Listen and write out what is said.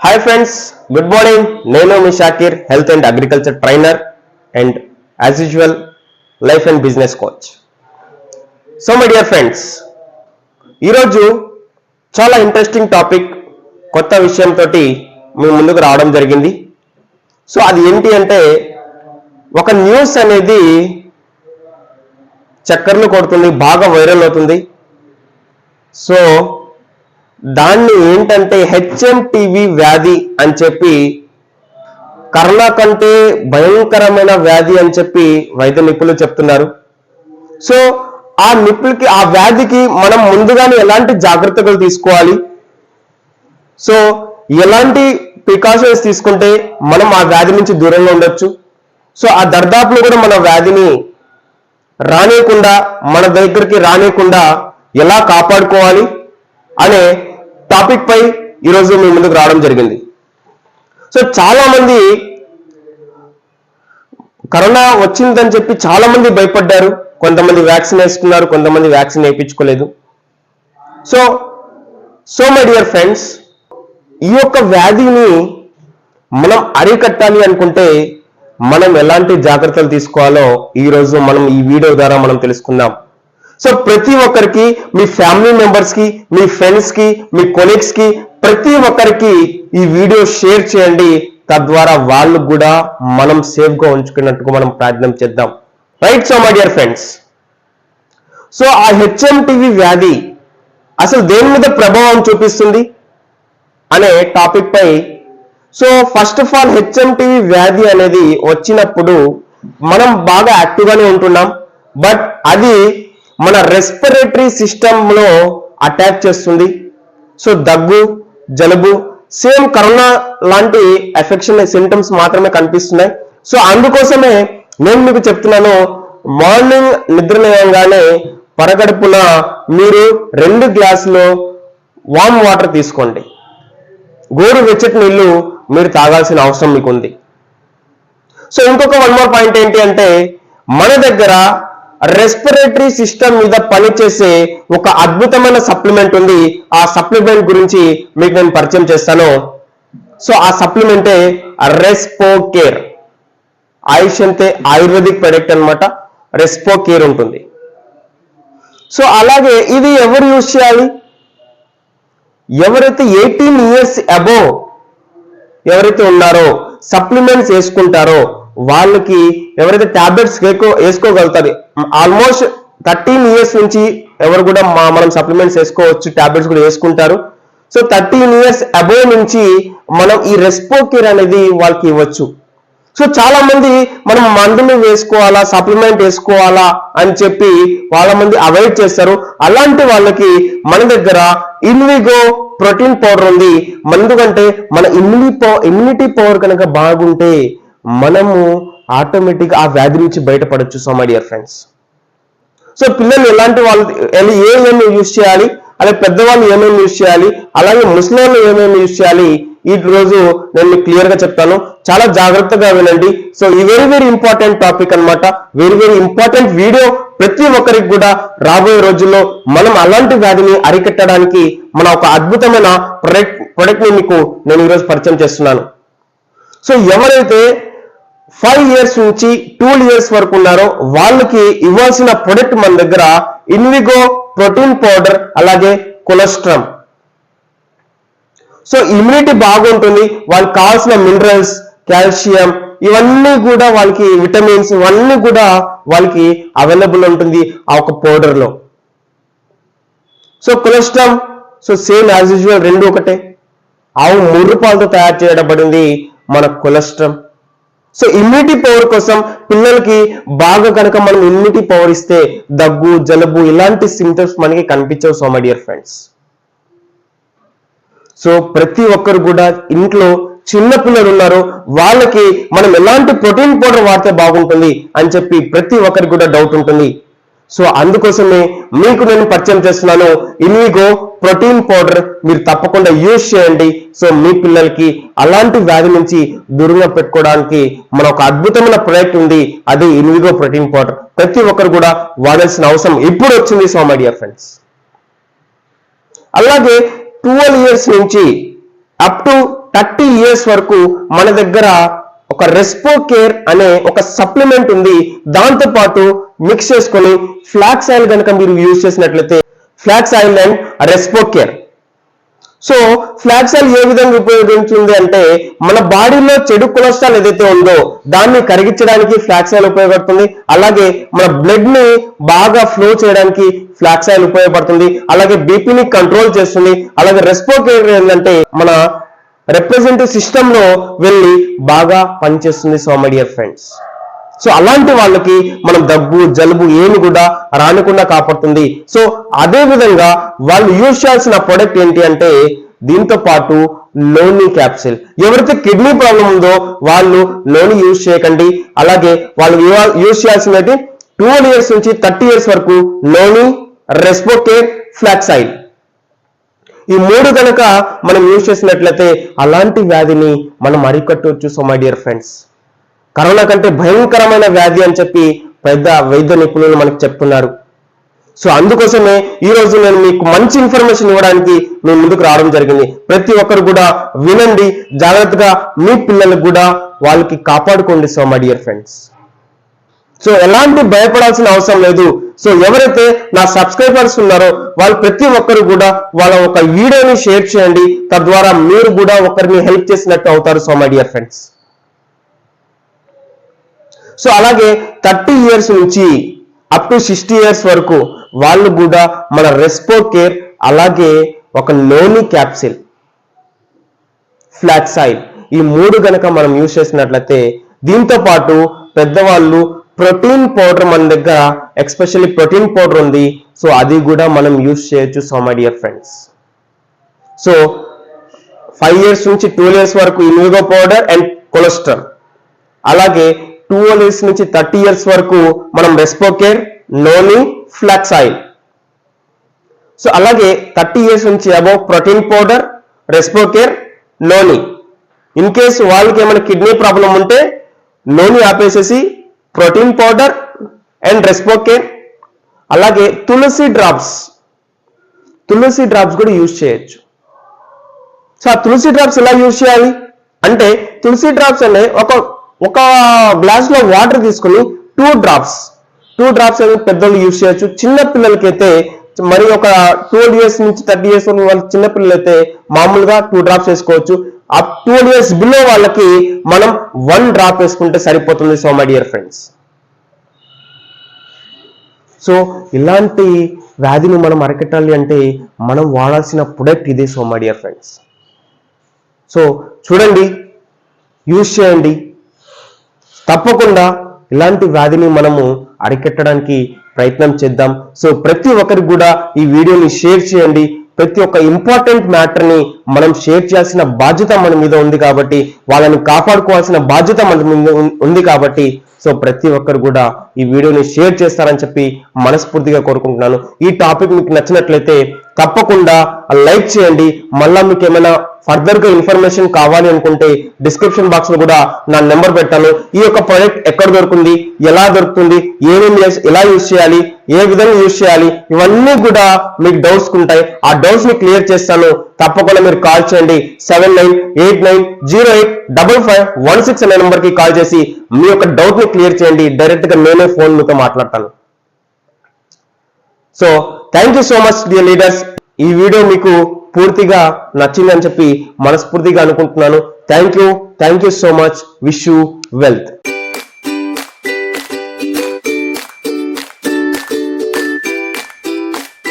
Hi friends good morning నేను మీ Shakir health and agriculture trainer and as usual life and business coach so my dear friends ఈరోజు చాలా interesting topic కొత్త విషయంతో మీ ముందుకు రావడం జరిగింది. సో అది ఏంటి అంటే ఒక న్యూస్ అనేది చక్కర్లు కొడుతుంది బాగా వైరల్ అవుతుంది. సో దాన్ని ఏంటంటే హెచ్ఎంటివి వ్యాధి అని చెప్పి కరోనా కంటే భయంకరమైన వ్యాధి అని చెప్పి వైద్య నిపుణులు చెప్తున్నారు. సో ఆ నిప్పులకి ఆ వ్యాధికి మనం ముందుగానే ఎలాంటి జాగ్రత్తలు తీసుకోవాలి? సో ఎలాంటి ప్రికాషన్స్ తీసుకుంటే మనం ఆ వ్యాధి నుంచి దూరంగా ఉండొచ్చు? సో ఆ దర్దాపులో కూడా మన వ్యాధిని రానియకుండా మన దగ్గరికి రానియకుండా ఎలా కాపాడుకోవాలి? అనే టాపిక్ పై ఈరోజు మీ ముందుకు రావడం జరిగింది. సో చాలా మంది కరోనా వచ్చిందని చెప్పి చాలా మంది భయపడ్డారు. కొంతమంది వ్యాక్సిన్ వేసుకున్నారు కొంతమంది vaccine వేయించుకోలేదు. So so my dear friends ఈ యొక్క వ్యాధిని మనం అరికట్టాలి అనుకుంటే మనం ఎలాంటి జాగ్రత్తలు తీసుకోవాలో ఈ రోజు మనం ఈ వీడియో ద్వారా మనం తెలుసుకుందాం. సో ప్రతి ఒక్కరికి మీ ఫ్యామిలీ మెంబర్స్కి మీ ఫ్రెండ్స్కి మీ కొలీగ్స్కి ప్రతి ఒక్కరికి ఈ వీడియో షేర్ చేయండి. తద్వారా వాళ్ళు కూడా మనం సేఫ్గా ఉంచుకున్నట్టుగా మనం ప్రయత్నం చేద్దాం. Right so my dear friends so ఆ హెచ్ఎంటివి వ్యాధి అసలు దేని మీద ప్రభావం చూపిస్తుంది అనే topic pi so first of all HMPV వ్యాధి అనేది వచ్చినప్పుడు మనం బాగా యాక్టివ్ గానే ఉంటున్నాం. బట్ అది మన రెస్పిరేటరీ సిస్టంలో అటాక్ చేస్తుంది. సో దగ్గు జలుబు సేమ్ కరోనా లాంటి ఎఫెక్షన్ సింటమ్స్ మాత్రమే కనిపిస్తున్నాయి. సో అందుకోసమే నేను మీకు చెప్తున్నాను మార్నింగ్ నిద్ర లేవగానే పరగడుపున మీరు రెండు గ్లాసులు వామ్ వాటర్ తీసుకోండి. గోరు వెచ్చటి నీళ్ళు మీరు తాగాల్సిన అవసరం మీకు ఉంది సో ఇంకొక వన్ మోర్ పాయింట్ ఏంటి అంటే మన దగ్గర రెస్పిరేటరీ సిస్టమ్ మీద పనిచేసే ఒక అద్భుతమైన సప్లిమెంట్ ఉంది. ఆ సప్లిమెంట్ గురించి మీకు నేను పరిచయం చేస్తాను. సో ఆ సప్లిమెంటే రెస్పో కేర్ ఆయుష్ అంటే ఆయుర్వేదిక్ ప్రొడక్ట్ అనమాట రెస్పో కేర్ ఉంటుంది. సో అలాగే ఇది ఎవరు యూజ్ చేయాలి? ఎవరైతే ఎయిటీన్ ఇయర్స్ అబోవ్ ఎవరైతే ఉన్నారో సప్లిమెంట్స్ వేసుకుంటారో వాళ్ళకి ఎవరైతే టాబ్లెట్స్ వేసుకోగలుగుతారు. ఆల్మోస్ట్ థర్టీన్ ఇయర్స్ నుంచి ఎవరు కూడా మా- మనం సప్లిమెంట్స్ వేసుకోవచ్చు టాబ్లెట్స్ కూడా వేసుకుంటారు. సో థర్టీన్ ఇయర్స్ అబోవ్ నుంచి మనం ఈ రెస్పో కేర్ అనేది వాళ్ళకి ఇవ్వచ్చు. సో చాలా మంది మనం మందులు వేసుకోవాలా సప్లిమెంట్ వేసుకోవాలా అని చెప్పి వాళ్ళ మంది అవాయిడ్ చేస్తారు. అలాంటి వాళ్ళకి మన దగ్గర ఇన్విగో ప్రోటీన్ పౌడర్ ఉంది. ఎందుకంటే మన ఇమ్యూని ఇమ్యూనిటీ పవర్ కనుక బాగుంటే మనము ఆటోమేటిక్ ఆ వ్యాధి నుంచి బయటపడచ్చు so my dear friends so పిల్లలు ఎలాంటి వాళ్ళు ఏమేమి యూజ్ చేయాలి అలాగే పెద్దవాళ్ళు ఏమేమి యూజ్ చేయాలి అలాగే ముస్లింలు ఏమేమి యూజ్ చేయాలి ఈ రోజు నేను మీకు క్లియర్గా చెప్తాను. చాలా జాగ్రత్తగా వినండి. సో ఈ వెరీ వెరీ ఇంపార్టెంట్ టాపిక్ అన్నమాట. వెరీ వెరీ ఇంపార్టెంట్ వీడియో ప్రతి ఒక్కరికి కూడా రాబోయే రోజుల్లో మనం అలాంటి వ్యాధిని అరికట్టడానికి మన ఒక అద్భుతమైన ప్రొడక్ట్ ప్రొడక్ట్ని మీకు నేను ఈరోజు పరిచయం చేస్తున్నాను. సో ఎవరైతే ఫైవ్ ఇయర్స్ నుంచి టూ ఇయర్స్ వరకు ఉన్నారో. వాళ్ళకి ఇవ్వాల్సిన ప్రొడక్ట్ మన దగ్గర ఇన్విగో ప్రోటీన్ పౌడర్ అలాగే కొలెస్ట్రామ్ సో ఇమ్యూనిటీ బాగుంటుంది. వాళ్ళకి కావాల్సిన మినరల్స్ కాల్షియం ఇవన్నీ కూడా వాళ్ళకి విటమిన్స్ ఇవన్నీ కూడా వాళ్ళకి అవైలబుల్ ఉంటుంది ఆ ఒక పౌడర్లో. So colostrum so same as usual రెండు ఒకటే. ఆవు ముర్రు పాలతో తయారు చేయబడింది మన కొలెస్ట్రామ్ సో ఇమ్యూనిటీ పవర్ కోసం పిల్లలకి బాగా కనుక మనం ఇమ్యూనిటీ పవర్ ఇస్తే దగ్గు జలుబు ఇలాంటి సిమ్టమ్స్ మనకి కనిపించవు so my dear friends so ప్రతి ఒక్కరు కూడా ఇంట్లో చిన్న పిల్లలు ఉన్నారు వాళ్ళకి మనం ఎలాంటి ప్రోటీన్ పౌడర్ వాడితే బాగుంటుంది అని చెప్పి ప్రతి ఒక్కరికి కూడా డౌట్ ఉంటుంది. సో అందుకోసమే మీకు నేను పరిచయం చేస్తున్నాను ఇన్విగో ప్రోటీన్ పౌడర్ మీరు తప్పకుండా యూజ్ చేయండి. సో మీ పిల్లలకి అలాంటి వ్యాధి నుంచి దూరంగా పెట్టుకోవడానికి మన ఒక అద్భుతమైన ప్రొడక్ట్ ఉంది. అది ఇన్విగో ప్రోటీన్ పౌడర్. ప్రతి ఒక్కరు కూడా వాడాల్సిన అవసరం ఇప్పుడు వచ్చింది సో మై డియర్ ఫ్రెండ్స్. అలాగే ట్వెల్వ్ ఇయర్స్ నుంచి అప్ టు థర్టీ ఇయర్స్ వరకు మన దగ్గర ఒక రెస్పో కేర్ అనే ఒక సప్లిమెంట్ ఉంది. దాంతో పాటు మిక్స్ చేసుకొని ఫ్లాక్స్ ఆయిల్ కనుక మీరు యూజ్ చేసినట్లయితే flax oil and Respocare. So flax oil ఏ విధంగా ఉపయోగించింది అంటే మన బాడీలో చెడు కొలెస్ట్రాల్ ఏదైతే ఉందో దాన్ని కరిగించడానికి ఫ్లాక్స్ ఆయిల్ ఉపయోగపడుతుంది. అలాగే మన బ్లడ్ని బాగా ఫ్లో చేయడానికి ఫ్లాక్స్ ఆయిల్ ఉపయోగపడుతుంది. అలాగే బీపీని కంట్రోల్ చేస్తుంది. అలాగే రెస్పో కేర్ ఏంటంటే మన రిప్రజెంటివ్ సిస్టమ్లో వెళ్ళి బాగా పనిచేస్తుంది so my dear friends so అలాంటి వాళ్ళకి మనం దగ్గు జలుబు ఏమి కూడా రానకుండా కాపాడుతుంది. సో అదే విధంగా వాళ్ళు యూజ్ చేయాల్సిన ప్రొడక్ట్ ఏంటి అంటే దీంతో పాటు లోని క్యాప్సిల్ ఎవరైతే కిడ్నీ ప్రాబ్లం ఉందో వాళ్ళు లోని యూజ్ చేయకండి. అలాగే వాళ్ళు యూజ్ చేయాల్సినది ట్వెల్వ్ ఇయర్స్ నుంచి థర్టీ ఇయర్స్ వరకు లోని రెస్పోకేర్ ఫ్లాక్సైడ్ ఈ మూడు కనుక మనం యూజ్ చేసినట్లయితే అలాంటి వ్యాధిని మనం అరికట్టవచ్చు so my dear friends corona కంటే భయంకరమైన వ్యాధి అని చెప్పి పెద్ద వైద్య నిపుణులు మనకు చెప్తున్నారు. సో అందుకోసమే ఈ రోజు నేను మీకు మంచి ఇన్ఫర్మేషన్ ఇవ్వడానికి మేము ముందుకు రావడం జరిగింది. ప్రతి ఒక్కరు కూడా వినండి జాగ్రత్తగా మీ పిల్లలకు కూడా వాళ్ళకి కాపాడుకోండి so my dear friends so ఎలాంటి భయపడాల్సిన అవసరం లేదు. సో ఎవరైతే నా సబ్స్క్రైబర్స్ ఉన్నారో వాళ్ళు ప్రతి ఒక్కరు కూడా వాళ్ళ ఒక వీడియోని షేర్ చేయండి. తద్వారా మీరు కూడా ఒకరిని హెల్ప్ చేసినట్టు అవుతారు so my dear friends. So అలాగే థర్టీ ఇయర్స్ నుంచి అప్ టు సిక్స్టీ ఇయర్స్ వరకు వాళ్ళు కూడా మన రెస్పో కేర్ అలాగే ఒక లోని క్యాప్సిల్ ఫ్లాక్స్ ఈ మూడు గనక మనం యూజ్ చేసినట్లయితే దీంతో పాటు పెద్దవాళ్ళు ప్రోటీన్ పౌడర్ మన దగ్గర ఎక్స్పెషల్లీ ప్రోటీన్ పౌడర్ ఉంది. సో అది కూడా మనం యూజ్ చేయొచ్చు so my dear friends. So five years నుంచి టూ ఇయర్స్ వరకు ఇమ్యూగో పౌడర్ అండ్ కొలెస్ట్రాల్. అలాగే టూ ఇయర్స్ నుంచి థర్టీ ఇయర్స్ వరకు మనం Respocare noni flax oil. So అలాగే థర్టీ ఇయర్స్ నుంచి above protein powder Respocare noni. In case వాళ్ళకి ఏమైనా కిడ్నీ ప్రాబ్లం ఉంటే నోని ఆపేసేసి ప్రోటీన్ పౌడర్ అండ్ రెస్పోకేన్ అలాగే తులసి డ్రాప్స్ తులసి డ్రాప్స్ కూడా యూజ్ చేయొచ్చు. సో ఆ తులసి డ్రాప్స్ ఎలా యూజ్ చేయాలి? అంటే తులసి డ్రాప్స్ అనే ఒక ఒక గ్లాస్లో వాటర్ తీసుకుని టూ డ్రాప్స్ టూ డ్రాప్స్ అనేది పెద్దలు యూజ్ చేయొచ్చు. చిన్న పిల్లలకైతే మరి ఒక ట్వెల్వ్ ఇయర్స్ నుంచి థర్టీ ఇయర్స్ ఉన్న వాళ్ళ చిన్నపిల్లలు అయితే మామూలుగా టూ డ్రాప్స్ వేసుకోవచ్చు. ఆ ట్వెల్వ్ ఇయర్స్ బిలో వాళ్ళకి మనం వన్ డ్రాప్ వేసుకుంటే సరిపోతుంది so my dear friends so ఇలాంటి వ్యాధిని మనం అరికట్టాలి అంటే మనం వాడాల్సిన ప్రొడక్ట్ ఇదే so my dear friends so చూడండి యూజ్ చేయండి. తప్పకుండా ఇలాంటి వ్యాధిని మనము అరికట్టడానికి ప్రయత్నం చేద్దాం. సో ప్రతి ఒక్కరికి కూడా ఈ వీడియోని షేర్ చేయండి. ప్రతి ఒక్క ఇంపార్టెంట్ మ్యాటర్ని మనం షేర్ చేయాల్సిన బాధ్యత మన మీద ఉంది కాబట్టి వాళ్ళని కాపాడుకోవాల్సిన బాధ్యత మన మీద ఉంది కాబట్టి సో ప్రతి ఒక్కరు కూడా ఈ వీడియోని షేర్ చేస్తారని చెప్పి మనస్ఫూర్తిగా కోరుకుంటున్నాను. ఈ టాపిక్ మీకు నచ్చినట్లయితే తప్పకుండా లైక్ చేయండి. మళ్ళా మీకు ఏమైనా ఫర్దర్గా ఇన్ఫర్మేషన్ కావాలి అనుకుంటే డిస్క్రిప్షన్ బాక్స్లో కూడా నా నెంబర్ పెట్టాను. ఈ యొక్క ప్రోడక్ట్ ఎక్కడ దొరుకుతుంది? ఎలా దొరుకుతుంది? ఏమేమి ఎలా యూజ్ చేయాలి? ఏ విధంగా యూజ్ చేయాలి? ఇవన్నీ కూడా మీకు డౌట్స్ ఉంటాయి ఆ డౌట్స్ని క్లియర్ చేస్తాను. తప్పకుండా మీరు కాల్ చేయండి. Seven nine eight nine zero eight double five one six అనే నెంబర్కి కాల్ చేసి మీ యొక్క డౌట్ని క్లియర్ చేయండి. డైరెక్ట్గా నేనే ఫోన్ మీతో మాట్లాడతాను. So thank you so much dear leaders ఈ వీడియో మీకు పూర్తిగా నచ్చిందని చెప్పి మనస్ఫూర్తిగా అనుకుంటున్నాను. Thank you thank you so much wish you wealth